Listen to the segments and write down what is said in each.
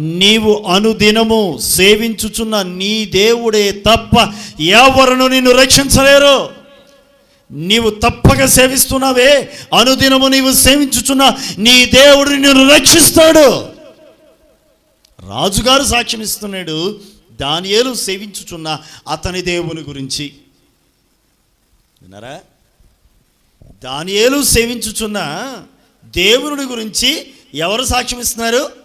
నీవు అనుదినము సేవించుచున్న నీ దేవుడే తప్ప ఎవరును నిన్ను రక్షించలేరు. నీవు తప్పక సేవిస్తున్నావే. అనుదినము నీవు సేవించుచున్న నీ దేవుడు నిన్ను రక్షిస్తాడు. రాజుగారు సాక్ష్యం ఇస్తున్నాడు దానియేలు సేవించుచున్న అతని దేవుని గురించి. విన్నారా? దానియేలు సేవించుచున్న దేవుని గురించి ఎవరు సాక్ష్యం ఇస్తున్నారు?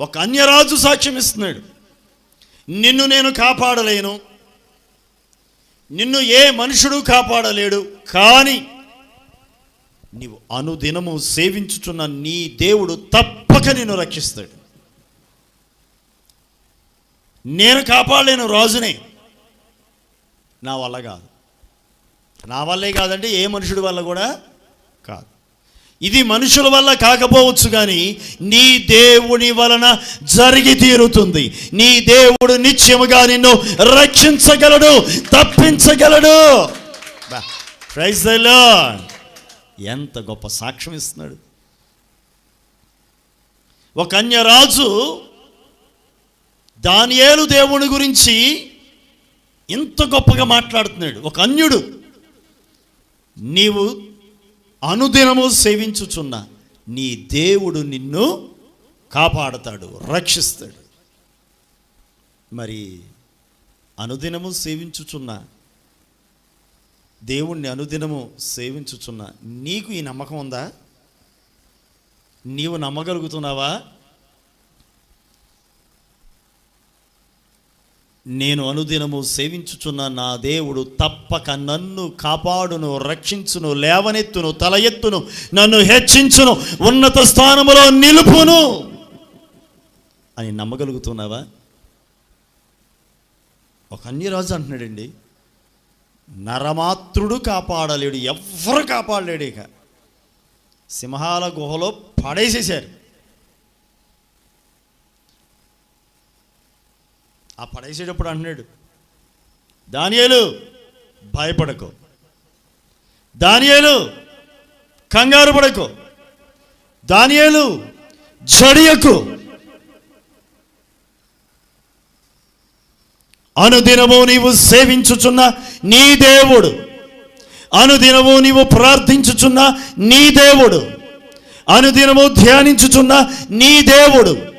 ఒక అన్యరాజు సాక్ష్యం ఇస్తున్నాడు. నిన్ను నేను కాపాడలేను. నిన్ను ఏ మనుషుడు కాపాడలేడు. కానీ నీవు అనుదినము సేవించుచున్న నీ దేవుడు తప్పక నిన్ను రక్షిస్తాడు. నేను కాపాడలేను రాజునే. నా వల్ల కాదు. నా వల్లే కాదంటే ఏ మనుషుడి వల్ల కూడా కాదు. ఇది మనుషుల వల్ల కాకపోవచ్చు కానీ నీ దేవుని వలన జరిగి తీరుతుంది. నీ దేవుడు నిత్యముగా నిన్ను రక్షించగలడు తప్పించగలడు. ప్రైజ్ ఎంత గొప్ప సాక్ష్యం ఇస్తున్నాడు. ఒక అన్యరాజు దానియేలు దేవుని గురించి ఇంత గొప్పగా మాట్లాడుతున్నాడు. ఒక అన్యుడు నీవు అనుదినము సేవించుచున్న నీ దేవుడు నిన్ను కాపాడతాడు రక్షిస్తాడు. మరి అనుదినము సేవించుచున్న దేవుణ్ణి అనుదినము సేవించుచున్న నీకు ఈ నమ్మకం ఉందా? నీవు నమ్మగలుగుతున్నావా? నేను అనుదినము సేవించుచున్న నా దేవుడు తప్పక నన్ను కాపాడును రక్షించును లేవనెత్తును తల ఎత్తును నన్ను హెచ్చించును ఉన్నత స్థానములో నిలుపును అని నమ్మగలుగుతున్నావా? ఒక అన్యరాజు అంటున్నాడండి నరమాత్రుడు కాపాడలేడు ఎవ్వరు కాపాడలేడు ఇక. సింహాల గుహలో పడేసేశారు. ఆ పడేసేటప్పుడు అంటున్నాడు దానియేలు భయపడకు. దానియేలు కంగారు పడకు. దానియేలు జడియకు. అనుదినము నీవు సేవించుచున్న నీ దేవుడు. అనుదినము నీవు ప్రార్థించుచున్న నీ దేవుడు. అనుదినము ధ్యానించుచున్న నీ దేవుడు.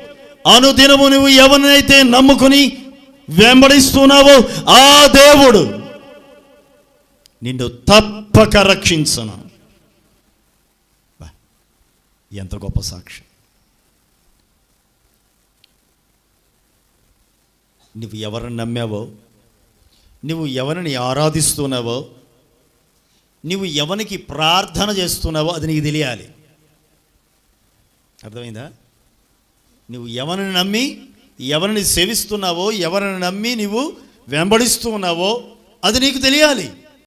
అనుదినము నువ్వు ఎవరినైతే నమ్ముకుని వెంబడిస్తున్నావో. ఆ దేవుడు నిన్ను తప్పక రక్షించను. ఎంత గొప్ప సాక్ష్యం. నువ్వు ఎవరిని నమ్మావో నువ్వు ఎవరిని ఆరాధిస్తున్నావో నువ్వు ఎవరికి ప్రార్థన చేస్తున్నావో అది నీకు తెలియాలి. అర్థమైందా? నువ్వు ఎవరిని నమ్మి ఎవరిని సేవిస్తున్నావో ఎవరిని నమ్మి నువ్వు వెంబడిస్తూ ఉన్నావో అది నీకు తెలియాలి.